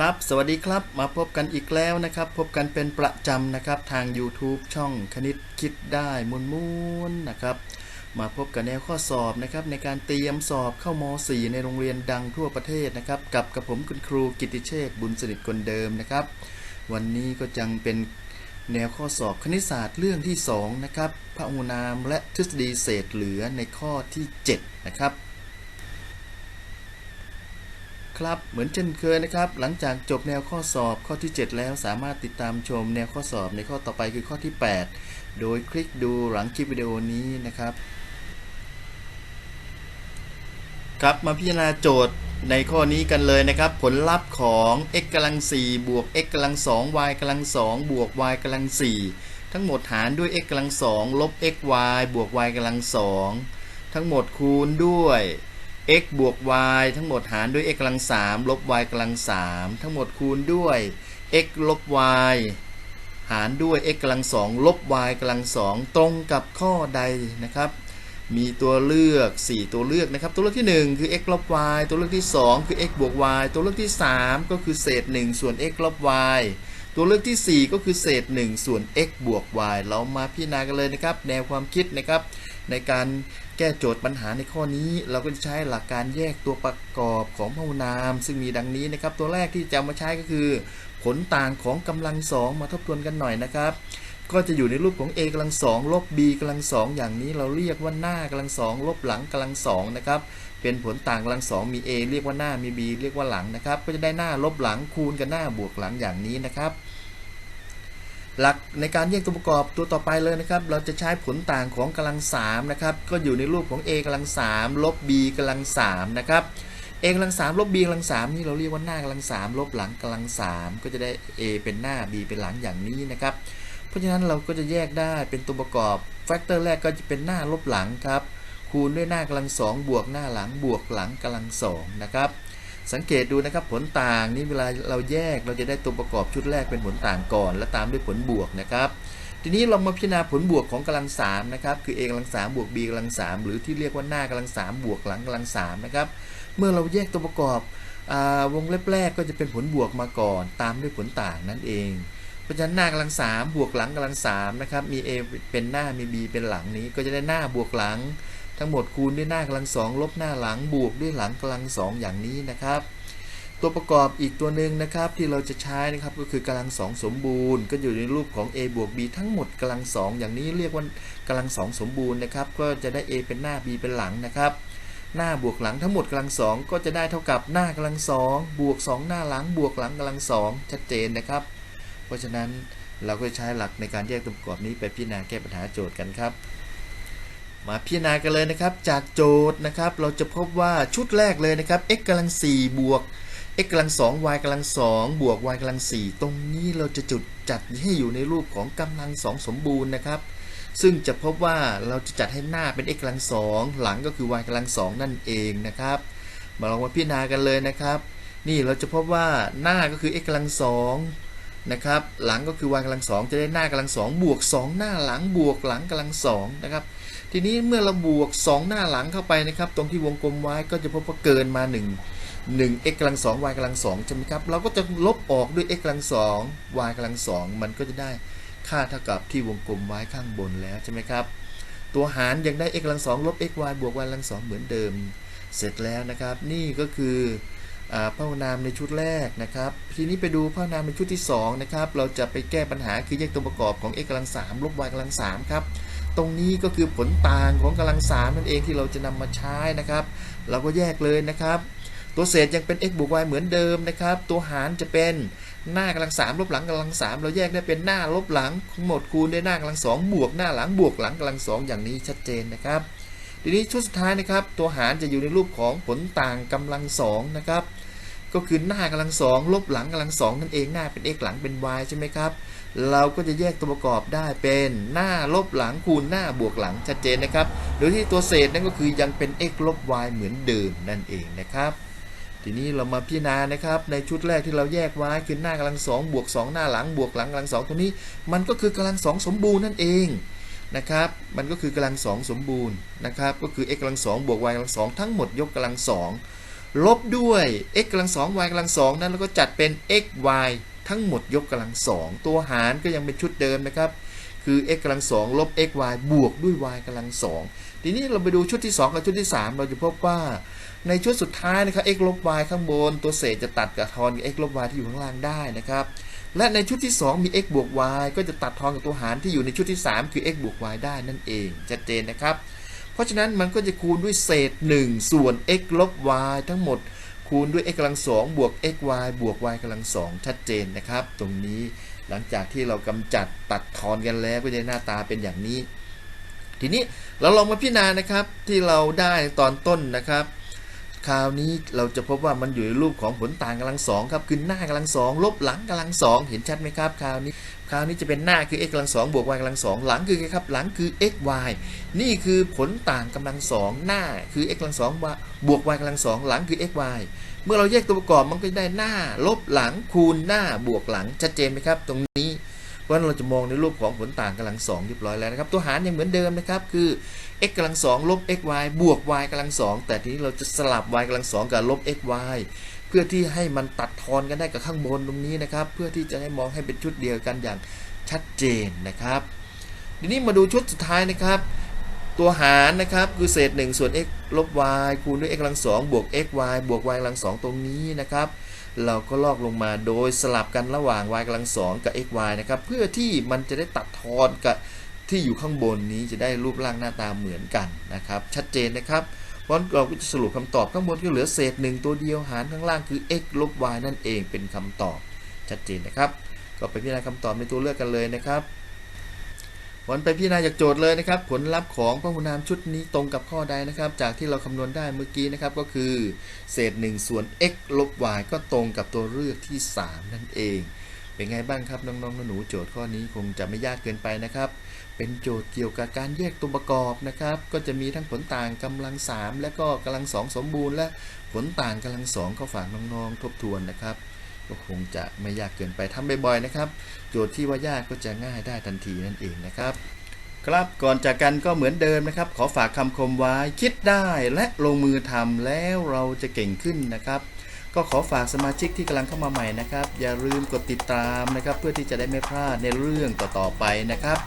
ครับ สวัสดีครับ มาพบกันอีกแล้วนะครับ พบกันเป็นประจำนะครับ ทาง YouTube ช่องคณิตคิดได้มวนมวนนะครับ มาพบกับแนวข้อสอบนะครับ ในการเตรียมสอบเข้าม .4 ในโรงเรียนดังทั่วประเทศนะครับ กับกับผมคุณครูกิติเชษฐ์บุญสนิทคนเดิมนะครับ วันนี้ก็จังเป็นแนวข้อสอบคณิตศาสตร์เรื่องที่ 2 นะครับพหูนามและทฤษฎีเศษเหลือในข้อที่ 7 นะครับ ครับเหมือนเช่นเคยนะครับ หลังจากจบแนวข้อสอบข้อที่ 7 แล้วสามารถติดตามชมแนวข้อสอบในข้อต่อไปคือข้อที่ 8 โดยคลิกดูหลังคลิปวิดีโอนี้นะครับ ครับมาพิจารณาโจทย์ในข้อนี้กันเลยนะครับ ผลลัพธ์ของ x กำลัง4บวก x กำลัง2 y กำลัง2บวก y กำลัง4ทั้งหมดหารด้วย x กำลัง2ลบ x y บวก y กำลัง2ทั้งหมดคูณด้วย x บวก y ทั้งหมดหารด้วย x กำลัง3ลบ y กำลัง3ทั้งหมดคูณด้วย x ลบ y หารด้วย x กำลัง2ลบ y กำลัง2ตรงกับข้อใดนะครับ มีตัวเลือก 4 ตัวเลือกนะครับ ตัวเลือกที่ 1 คือ x ลบ y ตัวเลือกที่ 2 คือ x บวก y ตัวเลือกที่ 3 ก็คือเศษ 1 ส่วน x ลบ y ตัวเลือกที่ 4 ก็คือเศษ 1 ส่วน x บวก y เรามาพิจารณากันเลยนะครับ แนวความคิดนะครับในการ แก้โจทย์ปัญหาในข้อนี้ เราก็จะใช้หลักการแยกตัวประกอบของพหุนาม ซึ่งมีดังนี้นะครับ ตัวแรกที่จะมาใช้ก็คือ ผลต่างของกำลังสองมาทบทวนกันหน่อยนะครับ ก็จะอยู่ในรูปของ a กำลังสองลบ b กำลังสองอย่างนี้เราเรียกว่าหน้ากำลังสองลบหลังกำลังสองนะครับเป็นผลต่างกำลังสองมี a เรียกว่าหน้ามี b เรียกว่าหลังนะครับ ก็จะได้หน้าลบหลังคูณกับหน้าบวกหลังอย่างนี้นะครับ หลักในการแยกตัวประกอบตัวต่อไปเลยนะครับ เราจะใช้ผลต่างของกำลัง3นะครับ ก็อยู่ในรูปของ a กำลัง3ลบ b กำลัง3นะครับ a กำลัง3ลบ b กำลัง3นี่เราเรียกว่าหน้ากำลัง3ลบหลังกำลัง3ก็จะได้ a เป็นหน้า b เป็นหลังอย่างนี้นะครับ เพราะฉะนั้นเราก็จะแยกได้เป็นตัวประกอบแฟกเตอร์แรกก็จะเป็นหน้าลบหลังครับ คูณด้วยหน้ากำลัง2บวกหน้าหลังบวกหลังกำลัง2นะครับ สังเกตดูนะครับผลต่างนี่เวลาเราแยกเราจะได้ตัวประกอบชุดแรกเป็นผลต่างก่อน แล้วตามด้วยผลบวกนะครับ ทีนี้เรามาพิจารณาผลบวกของกำลัง3นะครับคือ a กำลัง3บวก b กำลัง3หรือที่เรียกว่าหน้ากำลัง3บวกหลังกำลัง3นะครับเมื่อเราแยกตัวประกอบอวงเล็บแรกก็จะเป็นผลบวกมาก่อน ตามด้วยผลต่างนั่นเองเพราะฉะนั้นหน้ากำลัง3บวกหลังกำลัง3นะครับมี a เป็นหน้ามี b เป็นหลังนี้ก็จะได้หน้าบวกหลัง ทั้งหมดคูณด้วยหน้ากำลัง2ลบหน้าหลังบวกด้วยหลังกำลัง2อย่างนี้นะครับ ตัวประกอบอีกตัวหนึ่งนะครับที่เราจะใช้นะครับก็คือกำลังสองสมบูรณ์ ก็อยู่ในรูปของ a บวก b ทั้งหมดกำลังสองอย่างนี้เรียกว่ากำลังสองสมบูรณ์นะครับก็จะได้ a เป็นหน้า b เป็นหลังนะครับหน้าบวกหลังทั้งหมดกำลังสองก็จะได้เท่ากับหน้ากำลังสองบวกสองหน้าหลังบวกหลังกำลังสองชัดเจนนะครับ เพราะฉะนั้นเราก็ใช้หลักในการแยกตัวประกอบนี้ไปพิจารณาแก้ปัญหาโจทย์กันครับ มาพิจารณากันเลยนะครับ จากโจทย์นะครับ เราจะพบว่าชุดแรกเลยนะครับ x กำลัง4บวก x กำลัง2 y กำลัง2บวก y กำลัง4ตรงนี้เราจะจุดจัดให้อยู่ในรูปของกำลัง2สมบูรณ์นะครับ ซึ่งจะพบว่าเราจะจัดให้หน้าเป็น x กำลัง2หลังก็คือ y กำลัง2นั่นเองนะครับ มาลองมาพิจารณากันเลยนะครับ นี่เราจะพบว่าหน้าก็คือ x กำลัง2นะครับ หลังก็คือ y กำลัง2จะได้หน้ากำลัง2บวก 2 หน้าหลังบวกหลังกำลัง2นะครับ ทีนี้เมื่อเราบวก 2 หน้าหลังเข้าไปนะครับ ตรงที่วงกลมไว้ก็จะพบว่าเกินมา 1 1 x กำลัง2 y กำลัง2ใช่ไหมครับ เราก็จะลบออกด้วย x กำลัง2 y กำลัง2มันก็จะได้ค่าเท่ากับที่วงกลมไว้ข้างบนแล้วใช่ไหมครับ ตัวหารยังได้ x กำลัง2ลบ x y บวก y กำลัง2เหมือนเดิม เสร็จแล้วนะครับ นี่ก็คือพหุนามในชุดแรกนะครับ ทีนี้ไปดูพหุนามในชุดที่2นะครับ เราจะไปแก้ปัญหาคือแยกตัวประกอบของ x กำลัง3ลบ y กำลัง3ครับ ตรงนี้ก็คือผลต่างของกำลัง3นั่นเองที่เราจะนำมาใช้นะครับ เราก็แยกเลยนะครับ ตัวเศษยังเป็น x บวก y เหมือนเดิมนะครับ ตัวหารจะเป็นหน้ากำลัง3ลบหลังกำลัง3เราแยกได้เป็นหน้าลบหลังทั้งหมดคูณด้วยหน้ากำลัง2บวกหน้าหลังบวกหลังกำลัง2องอย่างนี้ชัดเจนนะครับ ทีนี้ชุดสุดท้ายนะครับ ตัวหารจะอยู่ในรูปของผลต่างกำลัง2นะครับก็คือหน้ากำลัง2ลบหลังกำลัง2นั่นเองหน้าเป็น x หลังเป็น y ใช่ไหมครับ เราก็จะแยกตัวประกอบได้เป็นหน้าลบหลังคูณหน้าบวกหลังชัดเจนนะครับ โดยที่ตัวเศษนั่นก็คือยังเป็น x ลบ y เหมือนเดิมนั่นเองนะครับ ทีนี้เรามาพิจารณานะครับ ในชุดแรกที่เราแยกไว้คือหน้ากำลังสองบวก2หน้าหลังบวกหลังกำลังสองตัวนี้ มันก็คือกำลังสองสมบูรณ์นั่นเองนะครับ มันก็คือกำลังสองสมบูรณ์นะครับ ก็คือ x กำลังสองบวก y กำลังสองทั้งหมดยกกำลังสองลบด้วย x กำลังสอง y กำลังสองนั้นเราก็จัดเป็น x y ทั้งหมดยกกำลังสองตัวหารก็ยังเป็นชุดเดิมนะครับ คือ x กำลังสองลบ x y บวกด้วย y กำลังสองทีนี้เราไปดูชุดที่ 2 กับชุดที่ 3 เราจะพบว่าในชุดสุดท้ายนะครับ x ลบ y ข้างบน ตัวเศษจะตัดกับทอนกับ x ลบ y ที่อยู่ข้างล่างได้นะครับและในชุดที่ 2 มี x บวก y ก็จะตัดทอนกับตัวหารที่อยู่ในชุดที่ 3 คือ x บวก y ได้นั่นเองชัดเจนนะครับ เพราะฉะนั้นมันก็จะคูณด้วยเศษ 1 ส่วน x ลบ y ทั้งหมด คูณด้วย x กำลังสองบวก x y บวก y กำลังสองชัดเจนนะครับ ตรงนี้หลังจากที่เรากำจัดตัดทอนกันแล้วก็จะหน้าตาเป็นอย่างนี้ ทีนี้เราลองมาพิจารณานะครับที่เราได้ตอนต้นนะครับ คราวนี้เราจะพบว่ามันอยู่ในรูปของผลต่างกำลังสองครับคือหน้ากำลังสองลบหลังกำลังสองเห็นชัดไหมครับคราวนี้คราวนี้จะเป็นหน้าคือ x กำลังสองบวก y กำลังสองหลังคือไงครับหลังคือ x y นี่คือผลต่างกำลังสองหน้าคือ x กำลังสองบวก y กำลังสองหลังคือ x y เมื่อเราแยกตัวประกอบมันก็จะได้หน้าลบหลังคูณหน้าบวกหลังชัดเจนไหมครับ ตรงนี้ เพราะฉะนั้นเราจะมองในรูปของผลต่างกำลังสองเรียบร้อยแล้วนะครับ ตัวหารยังเหมือนเดิมนะครับ คือ x กำลังสองลบ x y บวก y กำลังสองแต่ทีนี้เราจะสลับ y กำลังสองกับลบ x y เพื่อที่ให้มันตัดทอนกันได้กับข้างบนตรงนี้นะครับ เพื่อที่จะให้มองให้เป็นชุดเดียวกันอย่างชัดเจนนะครับทีนี้มาดูชุดสุดท้ายนะครับ ตัวหารนะครับคือเศษ 1 ส่วน x ลบ y คูณด้วย x กำลังสองบวก x y บวก y กำลังสองตรงนี้นะครับ เราก็ลอกลงมาโดยสลับกันระหว่าง y กำลังสองกับ x y นะครับ เพื่อที่มันจะได้ตัดทอนกับที่อยู่ข้างบนนี้จะได้รูปร่างหน้าตาเหมือนกันนะครับ ชัดเจนนะครับเพราะเราก็จะสรุปคำตอบข้างบนก็เหลือเศษ 1 ตัวเดียวหารข้างล่างคือ x ลบ y นั่นเองเป็นคำตอบชัดเจนนะครับ ก็ไปพิจารณาคำตอบในตัวเลือกกันเลยนะครับ วันไปพิจารณาจากโจทย์เลยนะครับ ผลลัพธ์ของพหุนามชุดนี้ตรงกับข้อใดนะครับ จากที่เราคำนวณได้เมื่อกี้นะครับก็คือ เศษ 1 ส่วน x ลบ y ก็ตรงกับตัวเลือกที่ 3 นั่นเอง เป็นไงบ้างครับน้องๆหนูๆโจทย์ข้อนี้คงจะไม่ยากเกินไปนะครับ เป็นโจทย์เกี่ยวกับการแยกตัวประกอบนะครับ ก็จะมีทั้งผลต่างกำลัง 3 และก็กำลัง 2 สมบูรณ์ และผลต่างกำลัง2ก็ฝากน้องๆทบทวนนะครับ ก็คงจะไม่ยากเกินไปทำบ่อยๆนะครับ โจทย์ที่ว่ายากก็จะง่ายได้ทันทีนั่นเองนะครับ ครับก่อนจากกันก็เหมือนเดิมนะครับ ขอฝากคำคมไว้คิดได้และลงมือทำแล้วเราจะเก่งขึ้นนะครับ ก็ขอฝากสมาชิกที่กำลังเข้ามาใหม่นะครับ อย่าลืมกดติดตามนะครับ เพื่อที่จะได้ไม่พลาดในเรื่องต่อๆไปนะครับ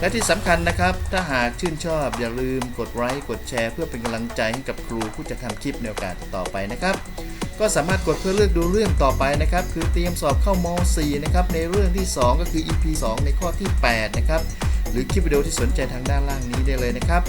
และที่สำคัญนะครับ ถ้าหากชื่นชอบอย่าลืมกดไลค์กดแชร์ เพื่อเป็นกำลังใจให้กับครูผู้จะทำคลิปในโอกาสต่อไปนะครับ ก็สามารถกดเพื่อเลือกดูเรื่องต่อไปนะครับ คือเตรียมสอบเข้าม4นะครับ ในเรื่องที่ 2 ก็คือ EP 2 ในข้อที่ 8 นะครับ หรือคลิปวิดีโอที่สนใจทางด้านล่างนี้ได้เลยนะครับ